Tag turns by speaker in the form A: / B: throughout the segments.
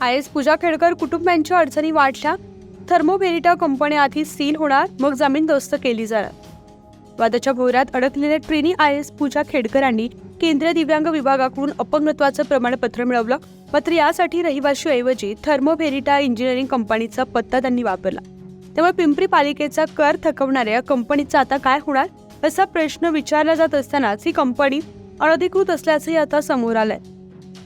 A: I S Pooja Khedkar कुटुंबियांच्या अडचणी वाढल्या थर्मोबेरिटा कंपनी आधी सील होणार मग जमीन दोस्त केली जाणार. वादाच्या भोवऱ्यात अडकलेल्या ट्रेनी आय एस पूजा खेडकरांनी केंद्रीय दिव्यांग विभागाकडून अपंगत्वाचं प्रमाणपत्र मिळवलं मात्र यासाठी रहिवाशीऐवजी थर्मोबेरिटा इंजिनिअरिंग कंपनीचा पत्ता त्यांनी वापरला. त्यामुळे पिंपरी पालिकेचा कर थकवणाऱ्या कंपनीचा आता काय होणार असा प्रश्न विचारला जात असतानाच ही कंपनी अनधिकृत असल्याचंही आता समोर आलंय.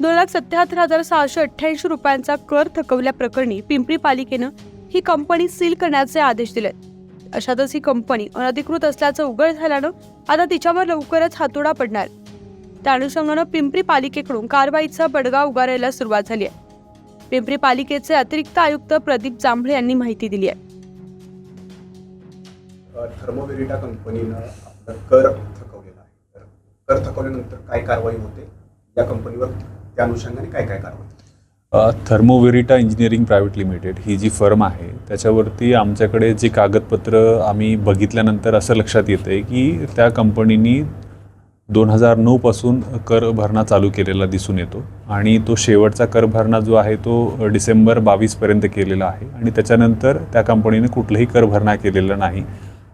A: दोन लाख सत्याहत्तर हजार सहाशे अठ्ठ्याऐंशी रुपयांचा कर थकवल्याप्रकरणी पिंपरी पालिकेनं ही कंपनी सील करण्याचे आदेश दिले अशातच ही कंपनी अनधिकृत असल्याचं उघड झाल्यानं आता तिच्यावर लवकरच हातोडा पडणार. त्या अनुषंगानं पिंपरी पालिकेकडून कारवाईचा बडगा उगारायला सुरुवात झाली आहे. पिंपरी पालिकेचे अतिरिक्त आयुक्त प्रदीप जांभळे यांनी माहिती दिली आहे.
B: थर्मोवेरिटा कंपनीनं आपला कर थकवलेला आहे. तर कर थकवल्यानंतर काय कारवाई होते? या कंपनीवर त्या अनुषंगाने काय काय कारवाई
C: थर्मोवेरिटा इंजिनिअरिंग प्रायव्हेट लिमिटेड ही जी फर्म आहे त्याच्यावरती आमच्याकडे जे कागदपत्र आम्ही बघितल्यानंतर असं लक्षात येतं आहे की त्या कंपनीनी दोन हजार नऊपासून कर भरणा चालू केलेला दिसून येतो आणि तो शेवटचा कर भरणा जो आहे तो डिसेंबर बावीसपर्यंत केलेला आहे आणि त्याच्यानंतर त्या कंपनीने कुठलंही कर भरणा केलेला नाही.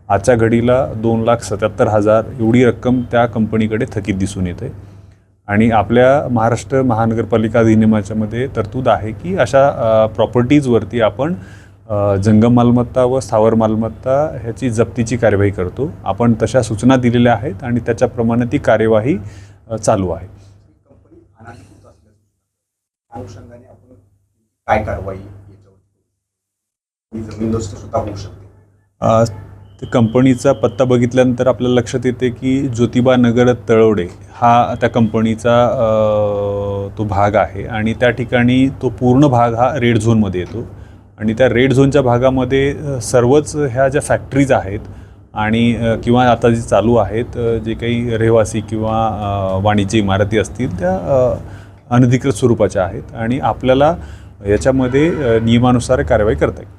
C: आजच्या घडीला दोन लाख सत्याहत्तर हजार एवढी रक्कम त्या कंपनीकडे थकीत दिसून येते. आणि आपल्या महाराष्ट्र महानगरपालिका अधिनियमाच्यामध्ये तरतूद आहे की अशा प्रॉपर्टीजवरती आपण जंगम मालमत्ता व स्थावर मालमत्ता ह्याची जप्तीची कार्यवाही करतो. आपण तशा सूचना दिलेल्या आहेत आणि त्याच्याप्रमाणे ती कार्यवाही चालू आहे.
B: कंपनी अनाधिकृत असल्याचं अनुषंगाने आपण काय कारवाई याच्यावर जमीनदोस्त सुद्धा होऊ शकते.
C: तर ते कंपनीचा पत्ता बघितल्यानंतर आपल्याला लक्षात येते की ज्योतिबा नगर तळवडे हा त्या कंपनीचा तो भाग आहे. आणि त्या ठिकाणी तो पूर्ण भाग हा रेड झोनमध्ये येतो. आणि त्या रेड झोनच्या भागामध्ये सर्वच ह्या ज्या फॅक्टरीज आहेत आणि किंवा आता जे चालू आहेत जे काही रहिवासी किंवा वाणिज्य इमारती असतील त्या अनधिकृत स्वरूपाच्या आहेत. आणि आपल्याला याच्यामध्ये नियमानुसार कारवाई करता येईल.